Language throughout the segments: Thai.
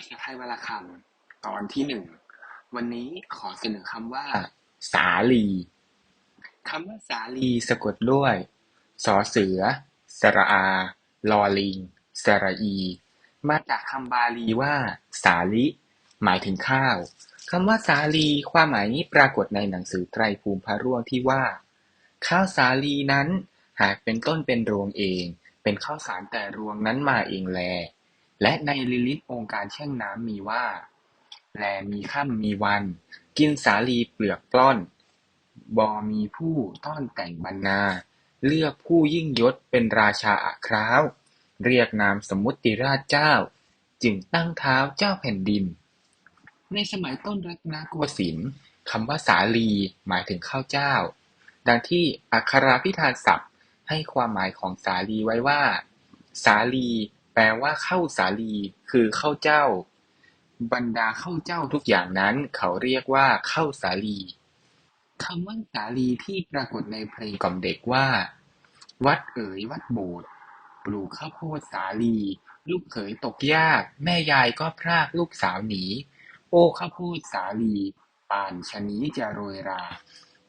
ภาษาไทยวรรณคำตอนที่หนึ่ง วันนี้ขอเสนอคำว่า สาลีคำว่าสาลีสะกดด้วยสอเสือ สระอา ลอลิง สระอี มาจากคำบาลีว่า สาลิ หมายถึงข้าว คำว่าสาลีความหมายนี้ปรากฏในหนังสือไตรภูมิพระร่วงที่ว่า ข้าวสาลีนั้น หากเป็นต้นเป็นรวงเอง เป็นข้าวสารแต่รวงนั้นมาเองแล และในลิลิตองค์การแช่งน้ำมีว่า แลมีค่ำมีวัน กินสาลีเปลือกปล้อน บอมีผู้ต้อนแต่งบรรณา เลือกผู้ยิ่งยศเป็นราชาอัคราว เรียกนามสมมุติราชเจ้า จึงตั้งเท้าเจ้าแผ่นดิน ในสมัยต้นรัตนโกสินทร์คำว่าสาลีหมายถึงข้าวเจ้า ดังที่อักขราพิธานศัพท์ให้ความหมายของสาลีไว้ว่า สาลี แปลว่าข้าวสาลี คือข้าวเจ้า บรรดาข้าวเจ้าทุกอย่างนั้น เขาเรียกว่าข้าวสาลีคำว่าสาลีที่ปรากฏในเพลงกล่อมเด็กว่า วัดเอ๋ยวัดโบสถ์ปลูกข้าวโพดสาลี ลูกเขยตกยาก แม่ยายก็พรากลูกสาวหนี โอ้ข้าวโพดสาลี ป่านชะนี้จะโรยรา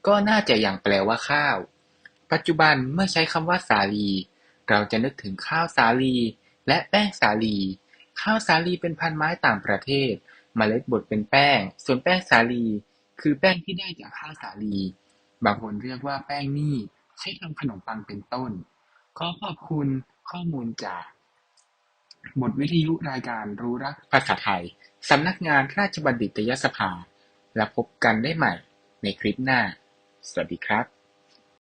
ก็น่าจะยังแปลว่าข้าว ปัจจุบันเมื่อใช้คำว่าสาลี เราจะนึกถึงข้าวสาลี และแป้งสาลี ข้าวสาลีเป็นพันไม้ต่างประเทศ เมล็ดบดเป็นแป้ง ส่วนแป้งสาลี คือแป้งที่ได้จากข้าวสาลี บางคนเรียกว่าแป้งนี่ ใช้ทำขนมปังเป็นต้น ขอขอบคุณข้อมูลจากบทวิทยุรายการรู้รักภาษาไทย สำนักงานราชบัณฑิตยสภา และพบกันได้ใหม่ในคลิปหน้า สวัสดีครับ